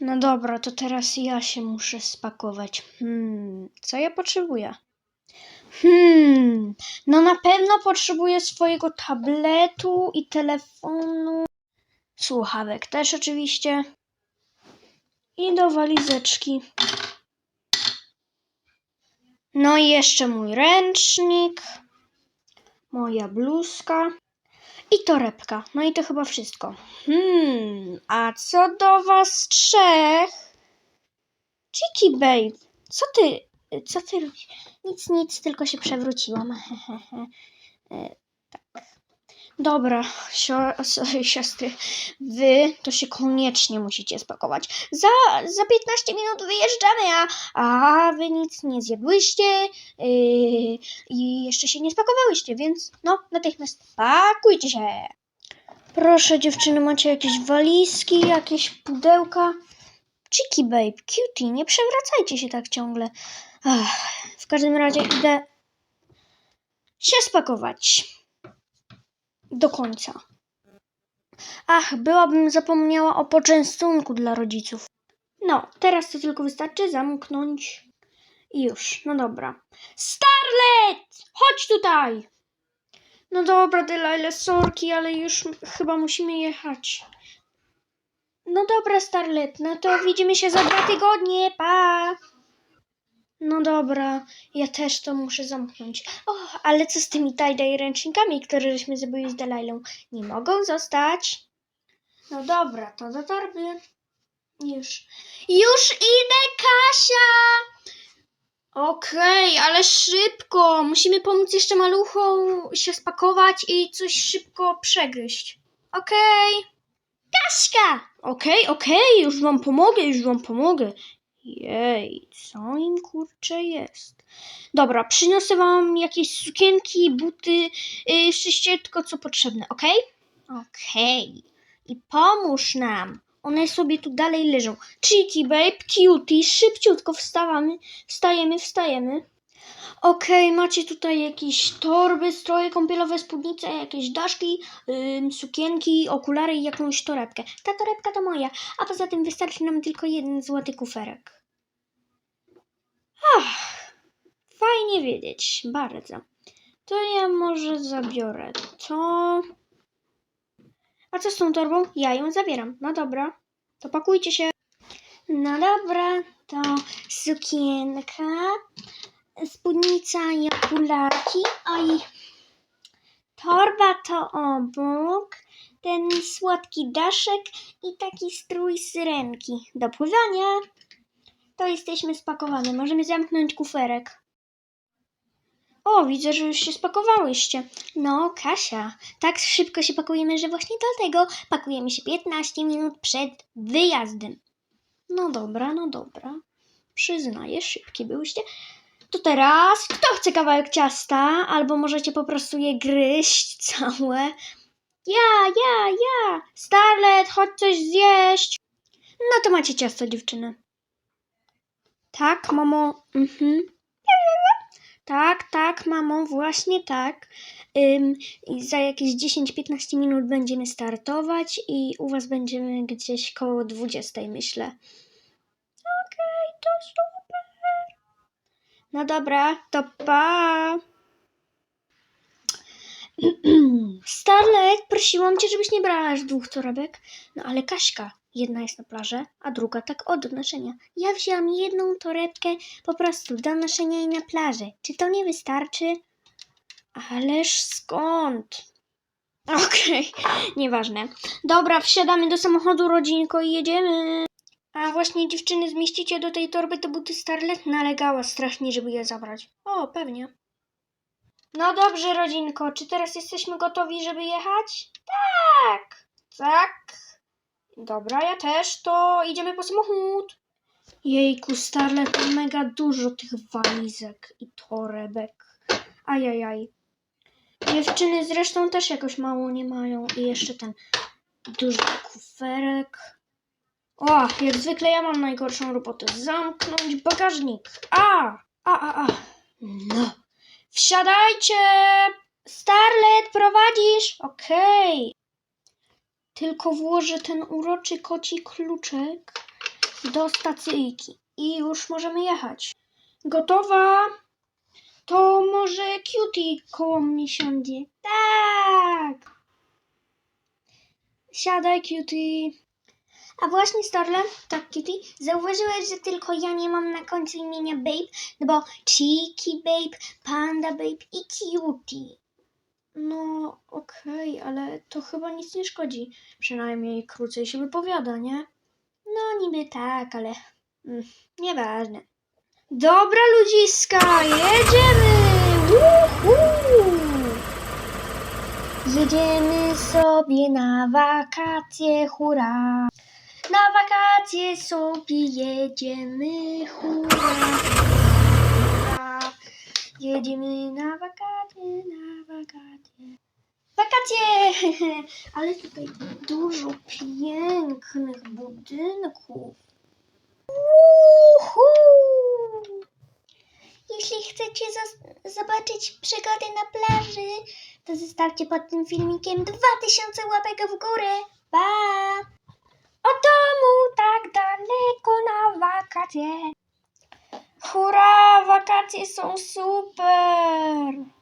No dobra, to teraz ja się muszę spakować. Hmm, co ja potrzebuję? Hmm, no na pewno potrzebuję swojego tabletu i telefonu. Słuchawek też oczywiście. I do walizeczki. No i jeszcze mój ręcznik, moja bluzka i torebka. No i to chyba wszystko. Hmm, a co do was trzech? Chiki babe, co ty, co ty robisz? Nic, nic, tylko się przewróciłam. Dobra, siostry, wy to się koniecznie musicie spakować. Za, za 15 minut wyjeżdżamy, a, a wy nic nie zjadłyście yy, i jeszcze się nie spakowałyście, więc no, natychmiast pakujcie się. Proszę dziewczyny, macie jakieś walizki, jakieś pudełka? Chiki babe, cutie, nie przewracajcie się tak ciągle. Ach, w każdym razie idę się spakować. Do końca. Ach, byłabym zapomniała o poczęstunku dla rodziców. No, teraz to tylko wystarczy zamknąć i już. No dobra. Starlet! Chodź tutaj! No dobra, Delilah, sorki, ale już chyba musimy jechać. No dobra, Starlet, no to widzimy się za dwa tygodnie, pa! No dobra, ja też to muszę zamknąć. O, ale co z tymi tie-dye ręcznikami, które żeśmy zrobili z Delilą? Nie mogą zostać. No dobra, to do torby. Już. Już idę, Kasia! Okej, ale szybko. Musimy pomóc jeszcze maluchom się spakować i coś szybko przegryźć. Okej. Kaśka! Okej, okej, już wam pomogę, już wam pomogę. Jej, co im kurczę jest? Dobra, przyniosę wam jakieś sukienki, buty, yy, wszystko co potrzebne, okej? Okej. I pomóż nam. One sobie tu dalej leżą. Cheeky babe, cutie, szybciutko wstawamy, wstajemy, wstajemy. Okej, macie tutaj jakieś torby, stroje kąpielowe, spódnice, jakieś daszki, ym, sukienki, okulary i jakąś torebkę. Ta torebka to moja, a poza tym wystarczy nam tylko jeden złoty kuferek. Ach, fajnie wiedzieć, bardzo. To ja może zabiorę to. A co z tą torbą? Ja ją zabieram. No dobra, to pakujcie się. No dobra, to sukienka, spódnica i okularki. Oj, torba to obok, ten słodki daszek i taki strój syrenki do pływania. To jesteśmy spakowane. Możemy zamknąć kuferek. O, widzę, że już się spakowałyście. No, Kasia, tak szybko się pakujemy, że właśnie dlatego pakujemy się 15 minut przed wyjazdem. No dobra, no dobra. Przyznaję, szybkie byłyście. To teraz, kto chce kawałek ciasta? Albo możecie po prostu je gryźć całe. Ja, ja, ja. Starlet, chodź coś zjeść. No to macie ciasto, dziewczyny. Tak, mamo. Mhm. Tak, tak, mamo, właśnie tak. Ym, za jakieś 10-15 minut będziemy startować i u was będziemy gdzieś koło 20, myślę. Okej, to super. No dobra, to pa. Starlet, prosiłam cię, żebyś nie brała aż dwóch torebek. No ale Kaśka, jedna jest na plaży, a druga tak od noszenia. Ja wzięłam jedną torebkę po prostu do noszenia jej na plaży. Czy to nie wystarczy? Ależ skąd? Okej, nieważne. Dobra, wsiadamy do samochodu, rodzinko, i jedziemy. A właśnie dziewczyny, zmieścicie do tej torby te buty Starlet? Nalegała strasznie, żeby je zabrać. O, pewnie. No dobrze, rodzinko, czy teraz jesteśmy gotowi, żeby jechać? Tak, tak. Dobra, ja też, to idziemy po samochód. Jejku, Starlet, mega dużo tych walizek i torebek. Ajajaj. Dziewczyny zresztą też jakoś mało nie mają. I jeszcze ten duży kuferek. O, jak zwykle ja mam najgorszą robotę. Zamknąć bagażnik. A, a, a, a. No. Wsiadajcie! Starlet, prowadzisz? Okej. Tylko włożę ten uroczy koci kluczek do stacyjki i już możemy jechać. Gotowa? To może Cutie koło mnie siądzie. Tak! Siadaj, Cutie. A właśnie, Starle, tak, Kitty, zauważyłeś, że tylko ja nie mam na końcu imienia Babe? No bo Cheeky Babe, Panda Babe i Cutie. No, okej, ale to chyba nic nie szkodzi. Przynajmniej krócej się wypowiada, nie? No, niby tak, ale mm, nieważne. Dobra, ludziska, jedziemy! Woohoo! Jedziemy sobie na wakacje, hurra! Na wakacje sobie jedziemy, hurra! hurra. Jedziemy na wakacje, na wakacje. Wakacje! Ale tutaj dużo pięknych budynków. Uhu! Jeśli chcecie zobaczyć przygody na plaży, to zostawcie pod tym filmikiem 2000 łapek w górę. Pa! O domu tak daleko na wakacje. Hurra, wakacje są super!